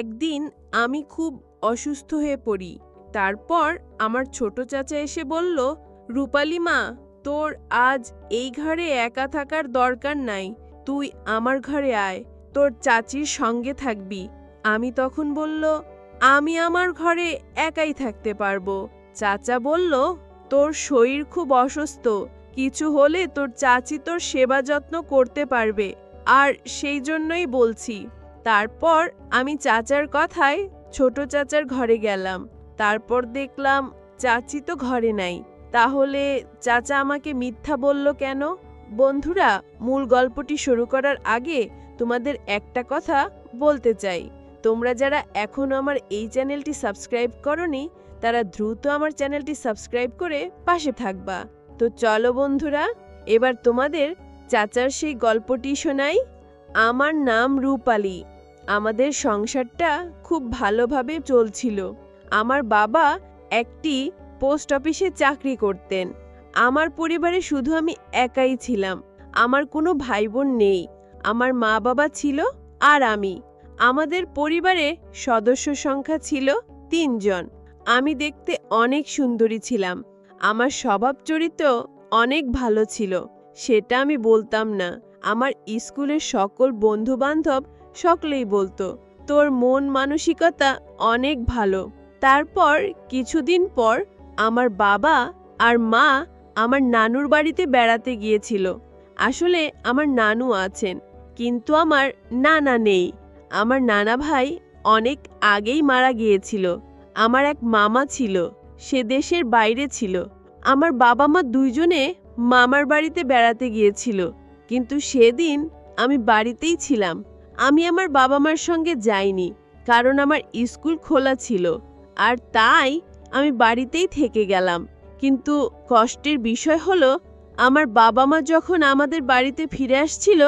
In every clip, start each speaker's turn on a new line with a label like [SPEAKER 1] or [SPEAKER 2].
[SPEAKER 1] একদিন আমি খুব অসুস্থ হয়ে পড়ি। তারপর আমার ছোট চাচা এসে বলল, রূপালী মা, তোর আজ এই ঘরে একা থাকার দরকার নাই, তুই আমার ঘরে আয়, তোর চাচির সঙ্গে থাকবি। আমি তখন বলল, আমি আমার ঘরে একাই থাকতে পারব। চাচা বলল, তোর শরীর খুব অসুস্থ, কিছু হলে তোর চাচি তোর সেবা যত্ন করতে পারবে, আর সেই জন্যই বলছি। তারপর আমি চাচার কথায় ছোট চাচার ঘরে গেলাম। তারপর দেখলাম চাচি তো ঘরে নাই। তাহলে চাচা আমাকে মিথ্যা বলল কেন? বন্ধুরা, মূল গল্পটি শুরু করার আগে তোমাদের একটা কথা বলতে চাই। তোমরা যারা এখনও আমার এই চ্যানেলটি সাবস্ক্রাইব করনি, তারা দ্রুত আমার চ্যানেলটি সাবস্ক্রাইব করে পাশে থাকবা। তো চলো বন্ধুরা, এবার তোমাদের চাচার সেই গল্পটি শোনাই। আমার নাম রূপালী। আমাদের সংসারটা খুব ভালোভাবে চলছিল। আমার বাবা একটি পোস্ট অফিসে চাকরি করতেন। আমার পরিবারে শুধু আমি একাই ছিলাম। আমার কোনো ভাই বোন নেই। আমার মা বাবা ছিল আর আমি। আমাদের পরিবারে সদস্য সংখ্যা ছিল তিনজন। আমি দেখতে অনেক সুন্দরী ছিলাম। আমার স্বভাব চরিত্র অনেক ভালো ছিল। সেটা আমি বলতাম না। আমার স্কুলের সকল বন্ধু বান্ধব সকলেই বলতো, তোর মন মানসিকতা অনেক ভালো। তারপর কিছুদিন পর আমার বাবা আর মা আমার নানুর বাড়িতে বেড়াতে গিয়েছিল। আসলে আমার নানু আছেন, কিন্তু আমার নানা নেই। আমার নানা ভাই অনেক আগেই মারা গিয়েছিল। আমার এক মামা ছিল, সে দেশের বাইরে ছিল। আমার বাবা মা দুইজনে মামার বাড়িতে বেড়াতে গিয়েছিল, কিন্তু সেদিন আমি বাড়িতেই ছিলাম। আমি আমার বাবা মার সঙ্গে যাইনি, কারণ আমার স্কুল খোলা ছিল, আর তাই আমি বাড়িতেই থেকে গেলাম। কিন্তু কষ্টের বিষয় হলো, আমার বাবা মা যখন আমাদের বাড়িতে ফিরে আসছিল,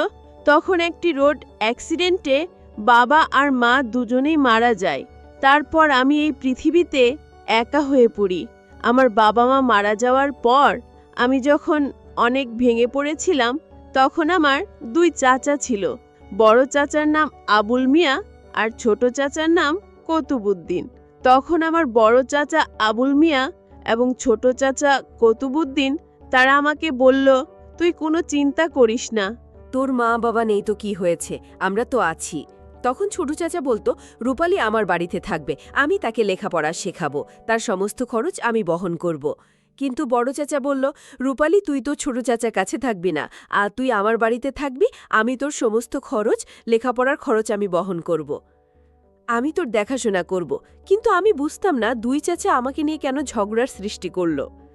[SPEAKER 1] তখন একটি রোড অ্যাক্সিডেন্টে বাবা আর মা দুজনেই মারা যায়। তারপর আমি এই পৃথিবীতে একা হয়ে পড়ি। আমার বাবা মা মারা যাওয়ার পর আমি যখন অনেক ভেঙে পড়েছিলাম, তখন আমার দুই চাচা ছিল। বড় চাচার নাম আবুল মিয়া আর ছোট চাচার নাম কতুবুদ্দিন। তখন আমার বড় চাচা আবুল মিয়া এবং ছোট চাচা কতুবুদ্দিন, তারা আমাকে বলল, তুই কোনো চিন্তা করিস না।
[SPEAKER 2] তোর মা বাবা নেই তো কি হয়েছে? আমরা তো আছি। তখন ছোট চাচা বলতো, রূপালী আমার বাড়িতে থাকবে, আমি তাকে লেখাপড়া শেখাবো, তার সমস্ত খরচ আমি বহন করব। কিন্তু বড় চাচা বলল, রূপালী, তুই তো ছোট চাচার কাছে থাকবি না। আর তুই আমার বাড়িতে থাকবি, আমি তোর সমস্ত খরচ, লেখাপড়ার খরচ আমি বহন করব। আমি তোর দেখাশোনা করব। কিন্তু আমি বুঝতাম না, দুই চাচা আমাকে নিয়ে কেন ঝগড়ার সৃষ্টি করল।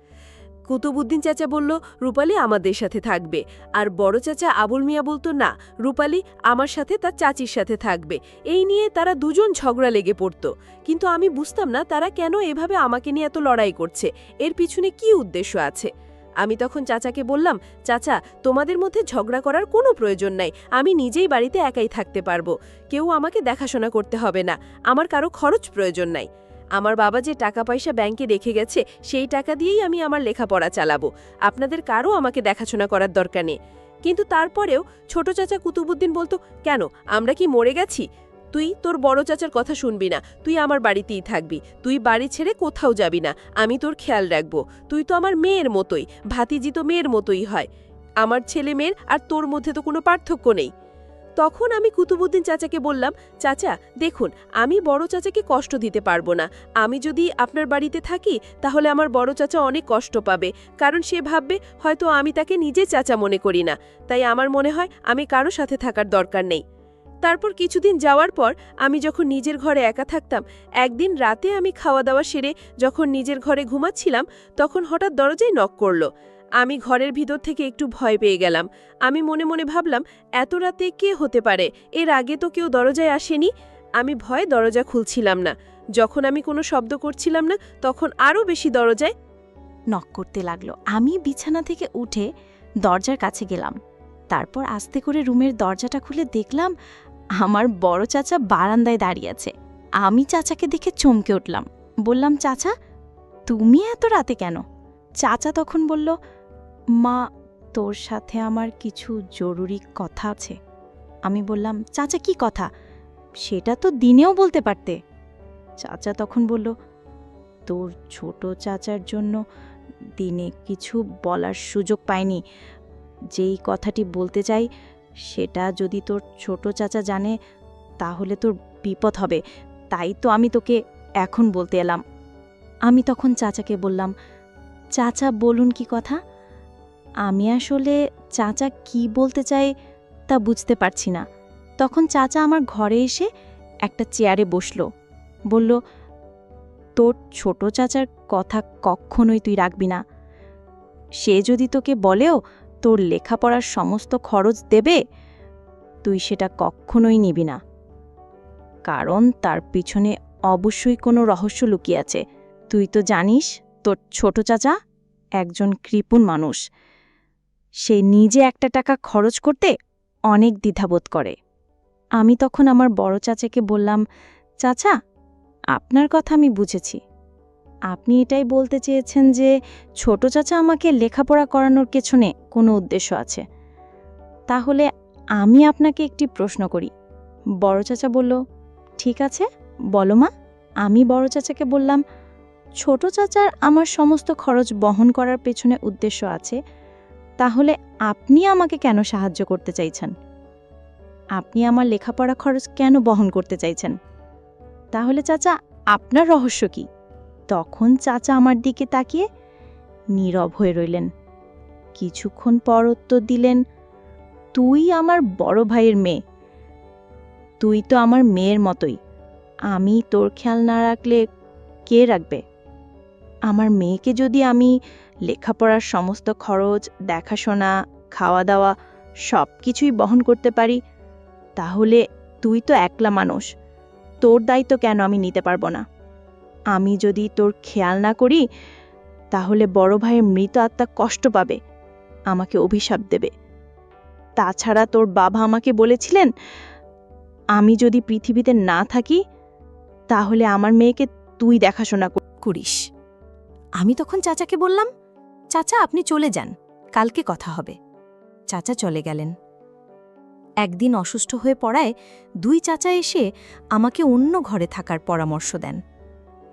[SPEAKER 2] কুতুবুদ্দিন চাচা বলল, রূপালী আমাদের সাথে থাকবে। আর বড় চাচা আবুল মিয়া বলতো, না, রূপালী আমার সাথে তার চাচির সাথে থাকবে। এই নিয়ে তারা দুজন ঝগড়া লেগে পড়তো। কিন্তু আমি বুঝতাম না তারা কেন এভাবে আমাকে নিয়ে এত লড়াই করছে। এর পিছনে কি উদ্দেশ্য আছে? আমি তখন চাচাকে বললাম, চাচা, তোমাদের মধ্যে ঝগড়া করার কোনো প্রয়োজন নাই। আমি নিজেই বাড়িতে একাই থাকতে পারব। কেউ আমাকে দেখাশোনা করতে হবে না। আমার কারও খরচ প্রয়োজন নাই। আমার বাবা যে টাকা পয়সা ব্যাংকে রেখে গেছে, সেই টাকা দিয়েই আমি আমার লেখাপড়া চালাবো। আপনাদের কারও আমাকে দেখাশোনা করার দরকার নেই। কিন্তু তারপরেও ছোট চাচা কুতুবুদ্দিন বলতো, কেন, আমরা কি মরে গেছি? তুই তোর বড় চাচার কথা শুনবি না, তুই আমার বাড়িতেই থাকবি, তুই বাড়ি ছেড়ে কোথাও যাবি না, আমি তোর খেয়াল রাখব। তুই তো আমার মেয়ের মতোই, ভাতিজি তো মেয়ের মতোই হয়। আমার ছেলে মেয়ের আর তোর মধ্যে তো কোনো পার্থক্য নেই। তখন আমি কুতুবুদ্দিন চাচাকে বললাম, চাচা, দেখুন, আমি বড় চাচাকে কষ্ট দিতে পারব না। আমি যদি আপনার বাড়িতে থাকি, তাহলে আমার বড় চাচা অনেক কষ্ট পাবে। কারণ সে ভাববে, হয়তো আমি তাকে নিজে চাচা মনে করি না। তাই আমার মনে হয়, আমি কারও সাথে থাকার দরকার নেই। তারপর কিছুদিন যাওয়ার পর, আমি যখন নিজের ঘরে একা থাকতাম, একদিন রাতে আমি খাওয়া দাওয়া সেরে যখন নিজের ঘরে ঘুমাচ্ছিলাম, তখন হঠাৎ দরজায় নক করল। আমি ঘরের ভিতর থেকে একটু ভয় পেয়ে গেলাম। আমি মনে মনে ভাবলাম, এত রাতে কে হতে পারে? এর আগে তো কেউ দরজায় আসেনি। আমি ভয়ে দরজা খুলছিলাম না। যখন আমি কোনো শব্দ করছিলাম না, তখন আরও বেশি দরজায়
[SPEAKER 3] নক করতে লাগল। আমি বিছানা থেকে উঠে দরজার কাছে গেলাম। তারপর আস্তে করে রুমের দরজাটা খুলে দেখলাম, আমার বড় চাচা বারান্দায় দাঁড়িয়ে আছে। আমি চাচাকে দেখে চমকে উঠলাম। বললাম, চাচা, তুমি এত রাতে কেন? চাচা তখন বলল মা, তোর সাথে আমার কিছু জরুরি কথা আছে। আমি বললাম, চাচা, কি কথা? সেটা তো দিনেও বলতে পারতে। চাচা তখন বলল, তোর ছোট চাচার জন্য দিনে কিছু বলার সুযোগ পাইনি। যেই কথাটি বলতে চাই, সেটা যদি তোর ছোট চাচা জানে, তাহলে তোর বিপদ হবে। তাই তো আমি তোকে এখন বলতে এলাম। আমি তখন চাচাকে বললাম, চাচা, বলুন কি কথা? আমি আসলে চাচা কি বলতে চাই তা বুঝতে পারছি না। তখন চাচা আমার ঘরে এসে একটা চেয়ারে বসল। বলল, তোর ছোট চাচার কথা কখনোই তুই রাখবি না। সে যদি তোকে বলেও তোর লেখাপড়ার সমস্ত খরচ দেবে, তুই সেটা কখনোই নিবি না। কারণ তার পিছনে অবশ্যই কোনো রহস্য লুকিয়ে আছে। তুই তো জানিস, তোর ছোট চাচা একজন কৃপণ মানুষ। সে নিজে একটা টাকা খরচ করতে অনেক দ্বিধাবোধ করে। আমি তখন আমার বড় চাচাকে বললাম, চাচা, আপনার কথা আমি বুঝেছি। আপনি এটাই বলতে চেয়েছেন যে ছোট চাচা আমাকে লেখাপড়া করানোর পেছনে কোনো উদ্দেশ্য আছে। তাহলে আমি আপনাকে একটি প্রশ্ন করি। বড় চাচা বলল, ঠিক আছে, বলো মা। আমি বড় চাচাকে বললাম, ছোট চাচার আমার সমস্ত খরচ বহন করার পেছনে উদ্দেশ্য আছে তাহলে আপনি আমাকে কেন সাহায্য করতে চাইছেন? আপনি আমার লেখাপড়া খরচ কেন বহন করতে চাইছেন? তাহলে চাচা, আপনার রহস্য কি? তখন চাচা আমার দিকে তাকিয়ে নীরব হয়ে রইলেন। কিছুক্ষণ পর উত্তর দিলেন, তুই আমার বড় ভাইয়ের মেয়ে। তুই তো আমার মেয়ের মতোই। আমি তোর খেয়াল না রাখলে কে রাখবে? আমার মেয়েকে যদি আমি লেখাপড়ার সমস্ত খরচ, দেখাশোনা খাওয়া দাওয়া সব কিছুই বহন করতে পারি, তাহলে তুই তো একলা মানুষ। তোর দায়িত্ব কেন আমি নিতে পারব না? আমি যদি তোর খেয়াল না করি, তাহলে বড় ভাইয়ের মৃত আত্মা কষ্ট পাবে, আমাকে অভিশাপ দেবে। তাছাড়া তোর বাবা আমাকে বলেছিলেন, আমি যদি পৃথিবীতে না থাকি, তাহলে আমার মেয়েকে তুই দেখাশোনা
[SPEAKER 2] করিস। আমি তখন চাচাকে বললাম, চাচা, আপনি চলে যান, কালকে কথা হবে। চাচা চলে গেলেন। একদিন অসুস্থ হয়ে পড়ায় দুই চাচা এসে আমাকে অন্য ঘরে থাকার পরামর্শ দেন।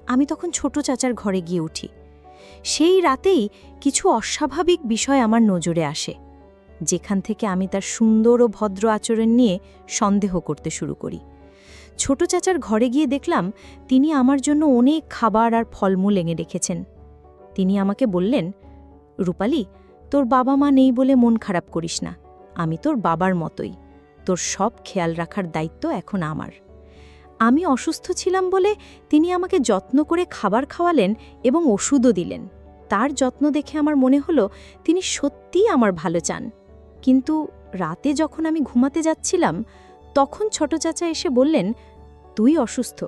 [SPEAKER 2] আমি তখন ছোট চাচার ঘরে গিয়ে উঠি। সেই রাতেই কিছু অস্বাভাবিক বিষয় আমার নজরে আসে, যেখান থেকে আমি তার সুন্দর ও ভদ্র আচরণ নিয়ে সন্দেহ করতে শুরু করি। ছোট চাচার ঘরে গিয়ে দেখলাম, তিনি আমার জন্য অনেক খাবার আর ফলমূল এনে রেখেছেন। তিনি আমাকে বললেন, রূপালি, তোর বাবা মা নেই বলে মন খারাপ করিস না। আমি তোর বাবার মতোই। তোর সব খেয়াল রাখার দায়িত্ব এখন আমার। আমি অসুস্থ ছিলাম বলে তিনি আমাকে যত্ন করে খাবার খাওয়ালেন এবং ওষুধও দিলেন। তার যত্ন দেখে আমার মনে হলো, তিনি সত্যিই আমার ভালো চান। কিন্তু রাতে যখন আমি ঘুমাতে যাচ্ছিলাম, তখন ছোট চাচা এসে বললেন, তুই অসুস্থ।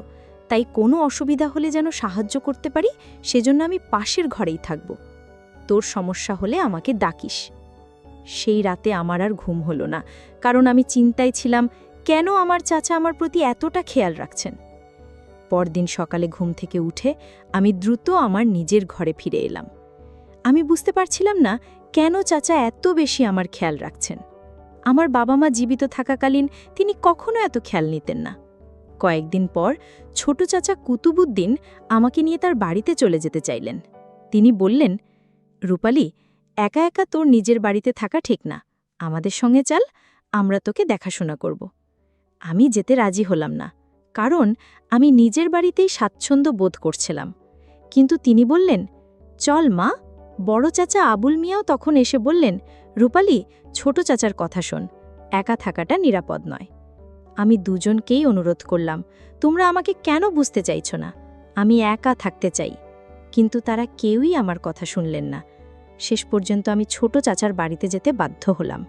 [SPEAKER 2] তাই কোনো অসুবিধা হলে যেন সাহায্য করতে পারি, সেজন্য আমি পাশের ঘরেই থাকব। তোর সমস্যা হলে আমাকে ডাকিস। সেই রাতে আমার আর ঘুম হলো না, কারণ আমি চিন্তায় ছিলাম, কেন আমার চাচা আমার প্রতি এতটা খেয়াল রাখছেন? পরদিন সকালে ঘুম থেকে উঠে আমি দ্রুত আমার নিজের ঘরে ফিরে এলাম। আমি বুঝতে পারছিলাম না, কেন চাচা এত বেশি আমার খেয়াল রাখছেন? আমার বাবা মা জীবিত থাকাকালীন তিনি কখনো এত খেয়াল নিতেন না। কয়েকদিন পর ছোট চাচা কুতুবুদ্দিন আমাকে নিয়ে তার বাড়িতে চলে যেতে চাইলেন। তিনি বললেন, রূপালি, একা একা তোর নিজের বাড়িতে থাকা ঠিক না। আমাদের সঙ্গে চাল, আমরা তোকে দেখাশোনা করব। আমি যেতে রাজি হলাম না, কারণ আমি নিজের বাড়িতেই স্বাচ্ছন্দ্য বোধ করছিলাম। কিন্তু তিনি বললেন, চল মা, বড় চাচা আবুল মিয়াও তখন এসে বললেন, রূপালি, ছোট চাচার কথা শোন, একা থাকাটা নিরাপদ নয়। আমি দুজনকেই অনুরোধ করলাম, তোমরা আমাকে কেন বুঝতে চাইছ না? আমি একা থাকতে চাই। কিন্তু তারা কেউই আমার কথা শুনলেন না। শেষ পর্যন্ত আমি ছোট চাচার বাড়িতে যেতে বাধ্য হলাম।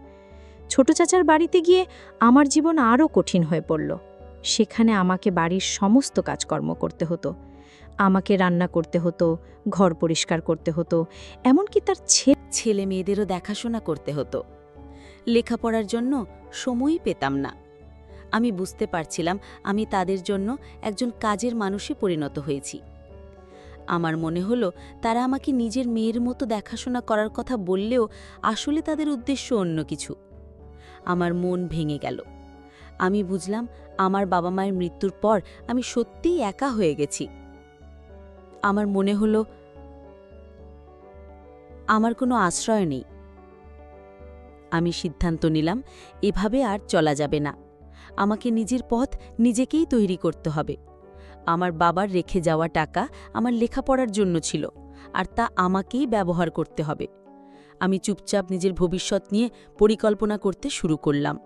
[SPEAKER 2] ছোট চাচার বাড়িতে গিয়ে আমার জীবন আরও কঠিন হয়ে পড়ল। সেখানে আমাকে বাড়ির সমস্ত কাজকর্ম করতে হতো। আমাকে রান্না করতে হতো, ঘর পরিষ্কার করতে হতো, এমনকি তার
[SPEAKER 4] ছেলে মেয়েদেরও দেখাশোনা করতে হতো। লেখাপড়ার জন্য সময়ই পেতাম না। আমি বুঝতে পারছিলাম আমি তাদের জন্য একজন কাজের মানুষে পরিণত হয়েছি। আমার মনে হলো তারা আমাকে নিজের মেয়ের মতো দেখাশোনা করার কথা বললেও আসলে তাদের উদ্দেশ্য অন্য কিছু। আমার মন ভেঙে গেল। আমি বুঝলাম আমার বাবা মায়ের মৃত্যুর পর আমি সত্যিই একা হয়ে গেছি। আমার মনে হলো আমার কোনো আশ্রয় নেই। আমি সিদ্ধান্ত নিলাম, এভাবে আর চলা যাবে না। আমাকে নিজের পথ নিজেকেই তৈরি করতে হবে। আমার বাবার রেখে যাওয়া টাকা আমার লেখাপড়ার জন্য ছিল, আর তা আমাকেই ব্যবহার করতে হবে। আমি চুপচাপ নিজের ভবিষ্যৎ নিয়ে পরিকল্পনা করতে শুরু করলাম।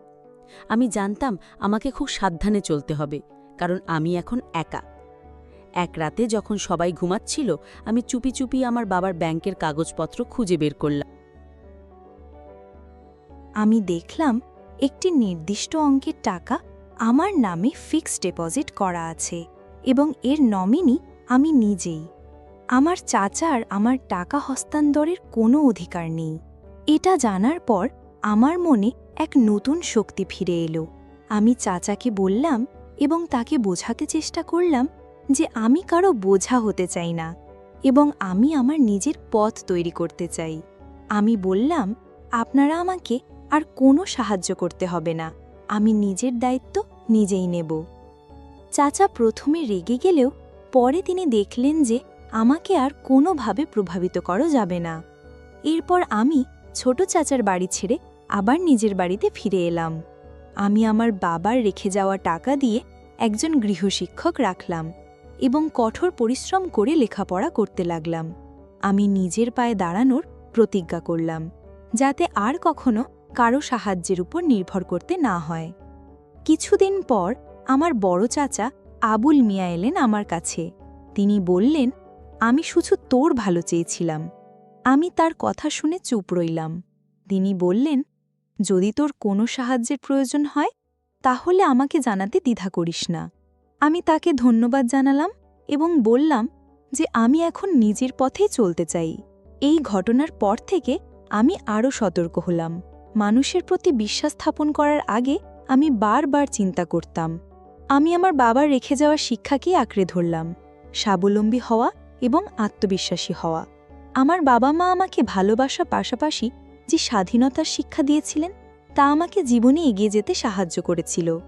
[SPEAKER 4] আমি জানতাম আমাকে খুব সাবধানে চলতে হবে, কারণ আমি এখন একা। এক রাতে যখন সবাই ঘুমাচ্ছিল, আমি চুপি চুপি আমার বাবার ব্যাংকের কাগজপত্র খুঁজে বের করলাম।
[SPEAKER 3] আমি দেখলাম একটি নির্দিষ্ট অঙ্কের টাকা আমার নামে ফিক্সড ডিপোজিট করা আছে এবং এর নমিনি আমি নিজেই। আমার চাচার আমার টাকা হস্তান্তরের কোনো অধিকার নেই। এটা জানার পর আমার মনে এক নতুন শক্তি ফিরে এলো। আমি চাচাকে বললাম এবং তাকে বোঝাতে চেষ্টা করলাম যে আমি কারও বোঝা হতে চাই না এবং আমি আমার নিজের পথ তৈরি করতে চাই। আমি বললাম, আপনারা আমাকে আর কোনো সাহায্য করতে হবে না। আমি নিজের দায়িত্ব নিজেই নেব। চাচা প্রথমে রেগে গেলেও পরে তিনি দেখলেন যে আমাকে আর কোনোভাবে প্রভাবিত করা যাবে না। এরপর আমি ছোট চাচার বাড়ি ছেড়ে আবার নিজের বাড়িতে ফিরে এলাম। আমি আমার বাবার রেখে যাওয়া টাকা দিয়ে একজন গৃহশিক্ষক রাখলাম এবং কঠোর পরিশ্রম করে লেখাপড়া করতে লাগলাম। আমি নিজের পায়ে দাঁড়ানোর প্রতিজ্ঞা করলাম, যাতে আর কখনো কারও সাহায্যের উপর নির্ভর করতে না হয়। কিছুদিন পর আমার বড় চাচা আবুল মিয়া এলেন আমার কাছে। তিনি বললেন, আমি শুধু তোর ভালো চেয়েছিলাম। আমি তার কথা শুনে চুপ রইলাম। তিনি বললেন, যদি তোর কোনো সাহায্যের প্রয়োজন হয়, তাহলে আমাকে জানাতে দ্বিধা করিস না। আমি তাকে ধন্যবাদ জানালাম এবং বললাম যে আমি এখন নিজের পথেই চলতে চাই। এই ঘটনার পর থেকে আমি আরও সতর্ক হলাম। মানুষের প্রতি বিশ্বাস স্থাপন করার আগে আমি বারবার চিন্তা করতাম। আমি আমার বাবার রেখে যাওয়া শিক্ষাকেই আঁকড়ে ধরলাম। স্বাবলম্বী হওয়া এবং আত্মবিশ্বাসী হওয়া। আমার বাবা মা আমাকে ভালোবাসা পাশাপাশি যে স্বাধীনতার শিক্ষা দিয়েছিলেন, তা আমাকে জীবনে এগিয়ে যেতে সাহায্য করেছিল।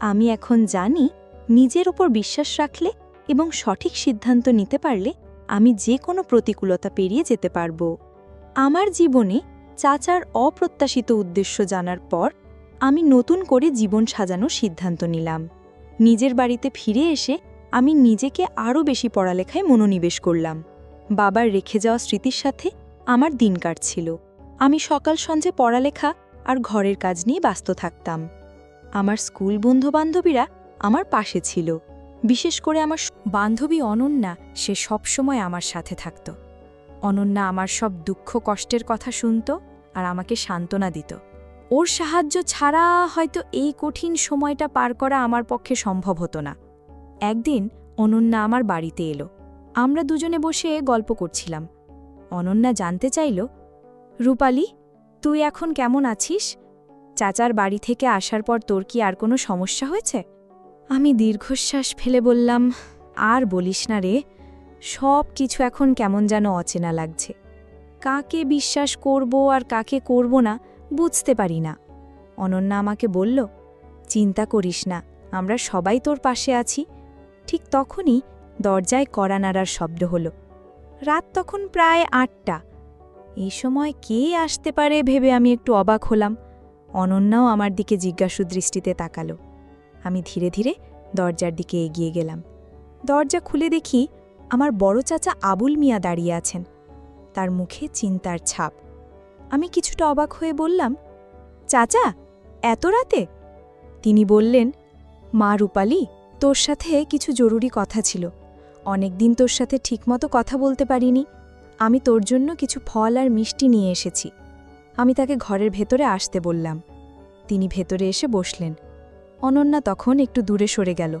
[SPEAKER 3] আমি এখন জানি নিজের ওপর বিশ্বাস রাখলে এবং সঠিক সিদ্ধান্ত নিতে পারলে আমি যে কোনো প্রতিকূলতা পেরিয়ে যেতে পারব। আমার জীবনে চাচার অপ্রত্যাশিত উদ্দেশ্য জানার পর আমি নতুন করে জীবন সাজানোর সিদ্ধান্ত নিলাম। নিজের বাড়িতে ফিরে এসে আমি নিজেকে আরও বেশি পড়ালেখায় মনোনিবেশ করলাম। বাবার রেখে যাওয়া স্মৃতির সাথে আমার দিন কাটছিল। আমি সকাল সঞ্জে পড়ালেখা আর ঘরের কাজ নিয়ে ব্যস্ত থাকতাম। আমার স্কুল বন্ধুবান্ধবীরা আমার পাশে ছিল। বিশেষ করে আমার বান্ধবী অনন্যা, সে সবসময় আমার সাথে থাকত। অনন্যা আমার সব দুঃখ কষ্টের কথা শুনত আর আমাকে সান্ত্বনা দিত। ওর সাহায্য ছাড়া হয়তো এই কঠিন সময়টা পার করা আমার পক্ষে সম্ভব হতো না। একদিন অনন্যা আমার বাড়িতে এলো। আমরা দুজনে বসে গল্প করছিলাম। অনন্যা জানতে চাইল, রূপালি, তুই এখন কেমন আছিস? চাচার বাড়ি থেকে আসার পর তোর কি আর কোনো সমস্যা হয়েছে? আমি দীর্ঘশ্বাস ফেলে বললাম, আর বলিস না রে সব কিছু এখন কেমন যেন অচেনা লাগছে। কাকে বিশ্বাস করব আর কাকে করব না বুঝতে পারি না। অনন্যা আমাকে বলল, চিন্তা করিস না, আমরা সবাই তোর পাশে আছি। ঠিক তখনই দরজায় কড়া নাড়ার শব্দ হলো। রাত তখন প্রায় আটটা। এই সময় কে আসতে পারে ভেবে আমি একটু অবাক হলাম। অনন্যাও আমার দিকে জিজ্ঞাসু দৃষ্টিতে তাকালো। আমি ধীরে ধীরে দরজার দিকে এগিয়ে গেলাম। দরজা খুলে দেখি আমার বড় চাচা আবুল মিয়া দাঁড়িয়ে আছেন। তার মুখে চিন্তার ছাপ। আমি কিছুটা অবাক হয়ে বললাম, চাচা, এত রাতে? তিনি বললেন, মা রূপালি, তোর সাথে কিছু জরুরি কথা ছিল। অনেকদিন তোর সাথে ঠিকমতো কথা বলতে পারিনি। আমি তোর জন্য কিছু ফল আর মিষ্টি নিয়ে এসেছি। আমি তাকে ঘরের ভেতরে আসতে বললাম। তিনি ভেতরে এসে বসলেন। অনন্যা তখন একটু দূরে সরে গেল,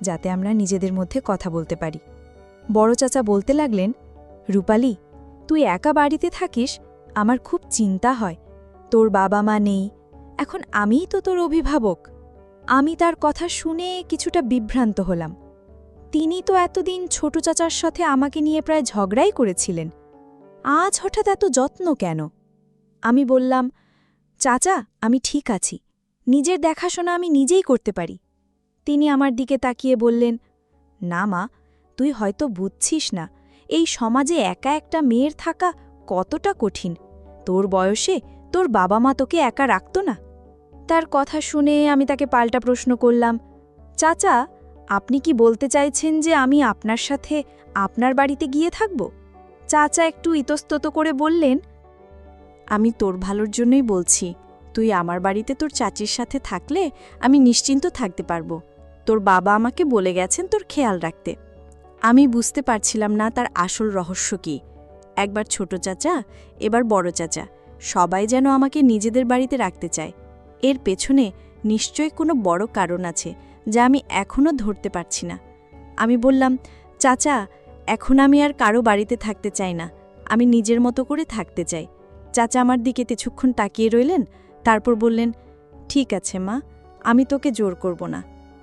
[SPEAKER 3] যাতে আমরা নিজেদের মধ্যে কথা বলতে পারি। বড় চাচা বলতে লাগলেন, রূপালি, তুই একা বাড়িতে থাকিস? আমার খুব চিন্তা হয়। তোর বাবা মা নেই। এখন আমিই তো তোর অভিভাবক। আমি তার কথা শুনে কিছুটা বিভ্রান্ত হলাম। তিনি তো এতদিন ছোট চাচার সাথে আমাকে নিয়ে প্রায় ঝগড়াই করেছিলেন। আজ হঠাৎ এত যত্ন কেন? আমি বললাম, চাচা, আমি ঠিক আছি। নিজের দেখাশোনা আমি নিজেই করতে পারি। তিনি আমার দিকে তাকিয়ে বললেন, না মা তুই হয়তো বুঝছিস না, এই সমাজে একা একটা মেয়ের থাকা কতটা কঠিন। তোর বয়সে তোর বাবা মা তোকে একা রাখত না। তার কথা শুনে আমি তাকে পাল্টা প্রশ্ন করলাম, চাচা, আপনি কি বলতে চাইছেন যে আমি আপনার সাথে আপনার বাড়িতে গিয়ে থাকব? চাচা একটু ইতস্তত করে বললেন, আমি তোর ভালোর জন্যই বলছি, তুই আমার বাড়িতে তোর চাচির সাথে থাকলে আমি নিশ্চিন্ত থাকতে পারব। তোর বাবা আমাকে বলে গেছেন তোর খেয়াল রাখতে। আমি বুঝতে পারছিলাম না তার আসল রহস্য কি। একবার ছোট চাচা, এবার বড় চাচা, সবাই যেন আমাকে নিজেদের বাড়িতে রাখতে চায়। এর পেছনে নিশ্চয়ই কোনো বড় কারণ আছে, যা আমি এখনও ধরতে পারছি না। আমি বললাম, চাচা, এখন আমি আর কারও বাড়িতে থাকতে চাই না, আমি নিজের মতো করে থাকতে চাই। চাচা আমার দিকে কিছুক্ষণ তাকিয়ে রইলেন, তারপর বললেন, ঠিক আছে মা, আমি তোকে জোর করব না,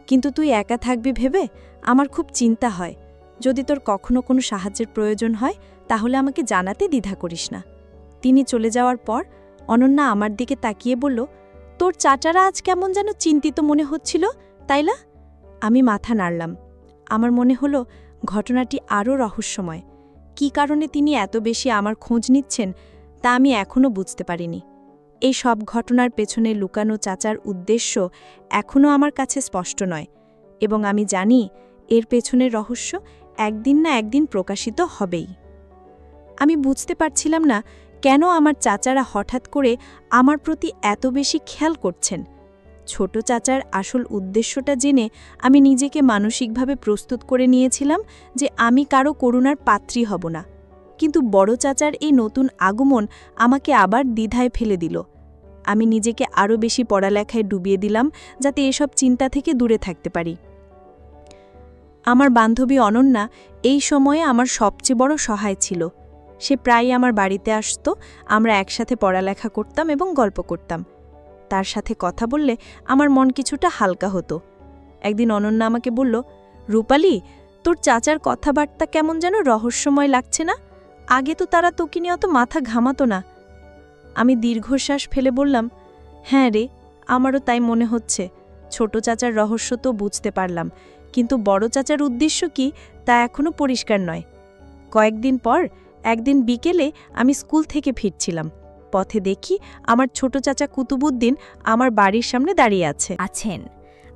[SPEAKER 3] কিন্তু তুই একা থাকবি ভেবে আমার খুব চিন্তা হয়। যদি তোর কখনো কোনো সাহায্যের প্রয়োজন হয়, তাহলে আমাকে জানাতে দ্বিধা করিস না। তিনি চলে যাওয়ার পর অনন্যা আমার দিকে তাকিয়ে বলল, তোর চাচারা আজ কেমন যেন চিন্তিত মনে হচ্ছিল তাইলা আমি মাথা নাড়লাম। আমার মনে হলো, ঘটনাটি আরও রহস্যময়। কী কারণে তিনি এত বেশি আমার খোঁজ নিচ্ছেন, তা আমি এখনও বুঝতে পারিনি। এই সব ঘটনার পেছনে লুকানো চাচার উদ্দেশ্য এখনও আমার কাছে স্পষ্ট নয়, এবং আমি জানি এর পেছনের রহস্য একদিন না একদিন প্রকাশিত হবেই। আমি বুঝতে পারছিলাম না কেন আমার চাচারা হঠাৎ করে আমার প্রতি এত বেশি খেয়াল করছেন। ছোট চাচার আসল উদ্দেশ্যটা জেনে আমি নিজেকে মানসিকভাবে প্রস্তুত করে নিয়েছিলাম যে আমি কারও করুণার পাত্রী হব না। কিন্তু বড় চাচার এই নতুন আগমন আমাকে আবার দ্বিধায় ফেলে দিল। আমি নিজেকে আরও বেশি পড়ালেখায় ডুবিয়ে দিলাম যাতে এসব চিন্তা থেকে দূরে থাকতে পারি। আমার বান্ধবী অনন্যা এই সময়ে আমার সবচেয়ে বড় সহায় ছিল। সে প্রায়ই আমার বাড়িতে আসতো, আমরা একসাথে পড়ালেখা করতাম এবং গল্প করতাম। তার সাথে কথা বললে আমার মন কিছুটা হালকা হতো। একদিন অনন্যা আমাকে বলল, রূপালি, তোর চাচার কথাবার্তা কেমন যেন রহস্যময় লাগছে না? আগে তো তারা তোকে নিয়ে অত মাথা ঘামাতো না। আমি দীর্ঘশ্বাস ফেলে বললাম হ্যাঁ রে, আমারও তাই মনে হচ্ছে। ছোট চাচার রহস্য তো বুঝতে পারলাম। কিন্তু বড় চাচার উদ্দেশ্য কি তা এখনও পরিষ্কার নয়। কয়েকদিন পর, একদিন বিকেলে আমি স্কুল থেকে ফিরছিলাম। পথে দেখি আমার ছোট চাচা কুতুবুদ্দিন আমার বাড়ির সামনে দাঁড়িয়ে আছে।
[SPEAKER 5] আছেন।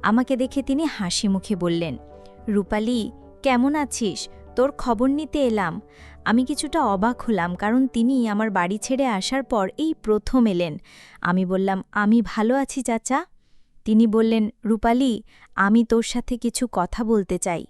[SPEAKER 5] আমাকে দেখে তিনি হাসি মুখে বললেন, রূপালি, কেমন আছিস? তোর খবর নিতে এলাম। আমি কিছুটা অবাক হলাম কারণ তিনি আমার বাড়ি ছেড়ে আসার পর এই প্রথম এলেন। আমি বললাম, আমি ভালো আছি চাচা। তিনি বললেন, রূপালি, আমি তোর সাথে কিছু কথা বলতে চাই।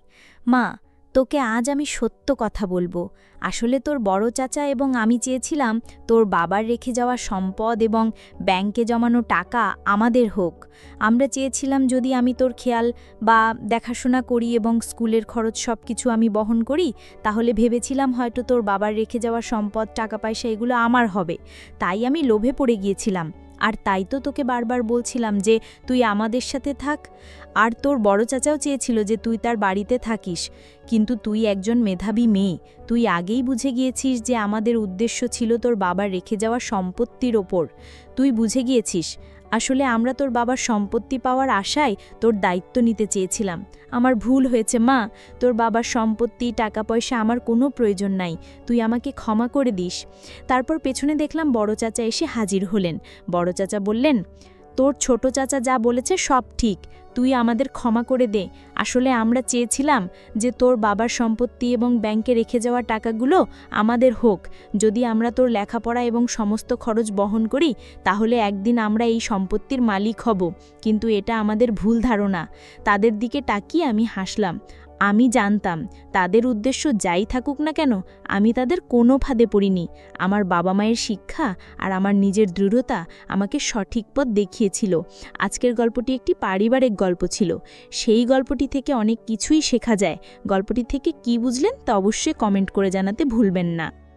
[SPEAKER 5] মা, তোকে আজ আমি সত্য কথা বলব। আসলে তোর বড় চাচা এবং আমি চেয়েছিলাম তোর বাবার রেখে যাওয়া সম্পদ এবং ব্যাংকে জমানো টাকা আমাদের হোক। আমরা চেয়েছিলাম যদি আমি তোর খেয়াল বা দেখাশোনা করি এবং স্কুলের খরচ সব কিছু আমি বহন করি, তাহলে ভেবেছিলাম হয়তো তোর বাবার রেখে যাওয়া সম্পদ টাকা পয়সা এগুলো আমার হবে। তাই আমি লোভে পড়ে গিয়েছিলাম। আর তাই তো তোকে বারবার বলছিলাম যে তুই আমাদের সাথে থাক। আর তোর বড় চাচাও চেয়েছিল যে তুই তার বাড়িতে থাকিস। কিন্তু তুই একজন মেধাবী মেয়ে। তুই আগেই বুঝে গিয়েছিস যে আমাদের উদ্দেশ্য ছিল তোর বাবা রেখে যাওয়া সম্পত্তির ওপর। তুই বুঝে গিয়েছিস আসলে আমরা তোর বাবার সম্পত্তি পাওয়ার আশায় তোর দায়িত্ব নিতে চেয়েছিলাম। আমার ভুল হয়েছে, মা। তোর বাবার সম্পত্তি, টাকা পয়সা আমার কোনো প্রয়োজন নাই। তুই আমাকে ক্ষমা করে দিস। তারপর পেছনে দেখলাম বড় চাচা এসে হাজির হলেন। বড় চাচা বললেন, তোর ছোট চাচা যা বলেছে সব ঠিক। তুই আমাদের ক্ষমা করে দে। আসলে আমরা চেয়েছিলাম যে তোর বাবার সম্পত্তি এবং ব্যাংকে রেখে যাওয়া টাকাগুলো আমাদের হোক। যদি আমরা তোর লেখাপড়া এবং সমস্ত খরচ বহন করি, তাহলে একদিন আমরা এই সম্পত্তির মালিক হব। কিন্তু এটা আমাদের ভুল ধারণা। তাদের দিকে তাকিয়ে আমি হাসলাম। আমি জানতাম, তাদের উদ্দেশ্য যাই থাকুক না কেন, আমি তাদের কোনো ফাঁদে পড়িনি। আমার বাবা মায়ের শিক্ষা আর আমার নিজের দৃঢ়তা আমাকে সঠিক পথ দেখিয়েছিল। আজকের গল্পটি একটি পারিবারিক গল্প ছিল। সেই গল্পটি থেকে অনেক কিছুই শেখা যায়। গল্পটি থেকে কি বুঝলেন তা অবশ্যই কমেন্ট করে জানাতে ভুলবেন না।